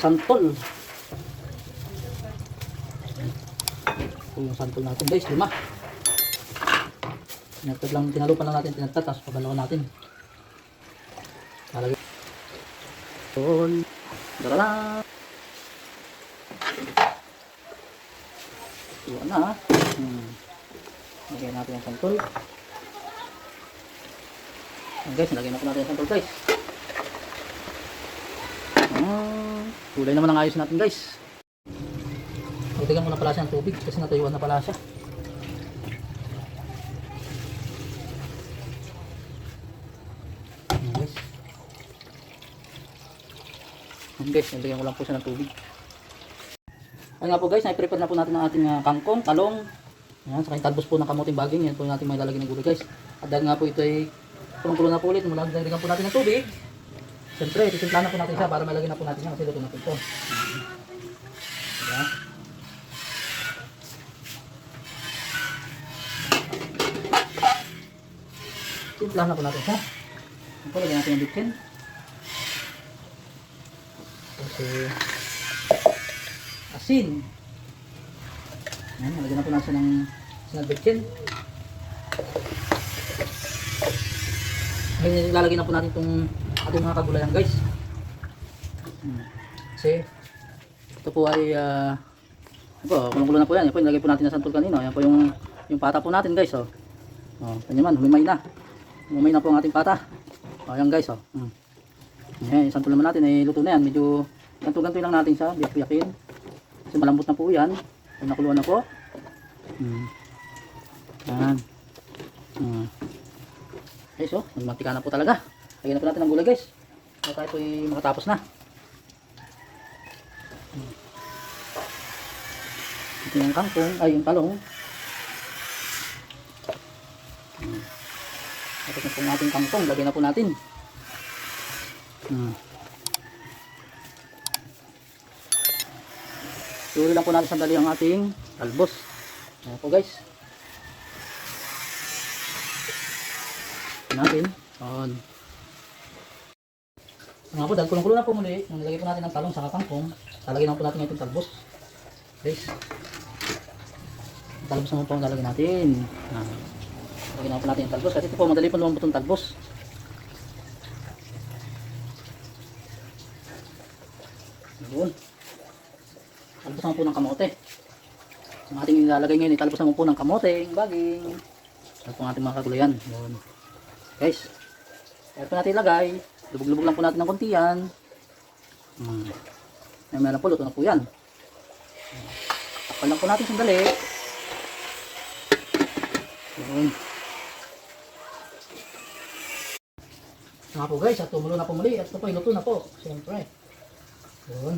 santol. Ito yung santol natin guys, lima. Tinatad lang, tinalupan lang natin, tinatad, tapos pabalawan natin. Talagay. Santol. Tara na. Iwan na ha. Hmm. Lagyan natin ang santol. Ayan guys, nalagyan na po natin ang santol guys. Ah, kulay naman ang ayos natin guys. Magdagan muna pala siya ng tubig kasi natayuan na pala siya. Ayan guys. Ayan guys, nalagyan ko lang po siya ng tubig. Ayun nga po guys, na-prepare na po natin ang ating ah, kangkong, talong. Ayan, saka yung talbos po ng kamuting baging. Yan po yung ating may lalagyan ng gulay guys. At dahil nga po ito ay kulong-kulo na po ulit, mula dagdagan po natin ng tubig. Siyempre, titimplahan na po natin siya para malagyan na po natin siya kasi luto na po ito. Diba? Timplahan na po natin siya. Ito, lagyan natin yung bitkin. Kasi, asin. Ayan, nalagyan na po natin ng sinag bitkin. Ngayon, ilalagay na po natin itong ating mga kagulayan guys. Kasi, ito po ay, uh, po, kulong-kulo na po yan. Yan po, nilagay po natin na santol kanina. Yan po yung, yung pata po natin guys. Oh. Oh, ganyan man, humimay na. Humimay na po ang ating pata. Oh, yan guys. Oh. Hmm. Yan, yung santol naman natin, eh, luto na yan. Medyo, ganto-ganto lang natin siya, biyak-biyakin. Kasi malambot na po yan. Yung nakuluan na po. Hmm. Yan. Hmm. Guys, oh, magmantika na po talaga. Lagyan na po natin ng gulay, guys. Tayo po ay makatapos na. Ito yung kangkong, ay yung talong. Tapos na po ang ating kangkong, lagyan na po natin. Hmm. Tuloy lang po natin sandali ang ating talbos. Ayan po guys. natin. On. Nga po, dahil kulong-kulo na po muli, nilagay po natin ng talong sa kangkong, lalagyan na po natin itong talbos. Guys. Ang talbos naman po ang lalagyan natin. Ah. Lagyan na po natin yung talbos kasi ito po madali po lumambot yung talbos. Yun. Talbos naman po ng kamote. Ang ating ilalagay ngayon, italbos naman po ng kamote, baging. Ito po ang ating mga kagulayan. Yun. Guys, ito natin ilagay. Lubog-lubog lang po natin ng konti yan. Hmm. Ay, meron po, luto na po yan. Takpan lang po natin sandali. Yun. Ito nga po guys, at tumulo na po muli. At ito po, iluto na po. Siyempre. Yun.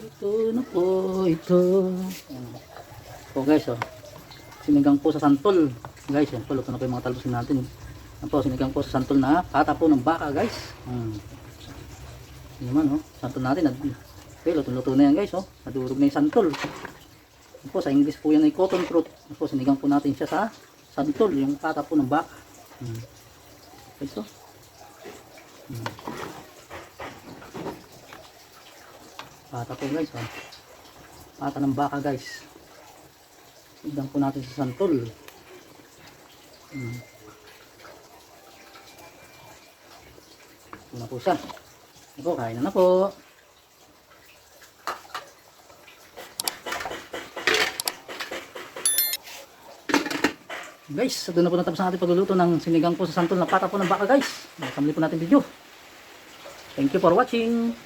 Ito na po, ito. Yan. Po guys, oh. Sinigang po sa santol. Guys, yan po, luto na po yung mga talbos natin. Yan po, sinigang po sa santol na pata po ng baka, guys. Hmm. Yan naman, oh. Santol natin. Okay, luto-luto na yan, guys, oh. Nadurog na yung santol. Yan po, sa English po yan ay cotton fruit. Yan po, sinigang po natin siya sa santol, yung pata po ng baka. Hmm. Guys, oh. Hmm. Pata po, guys, oh. Pata ng baka, guys. Sinigang po natin sa santol. Hmm. Ito na po siya. Ito, kain na na po. Guys, doon na po natapos ang ating pagluluto ng sinigang po sa santol na pata po ng baka guys. Nakamali po natin video. Thank you for watching.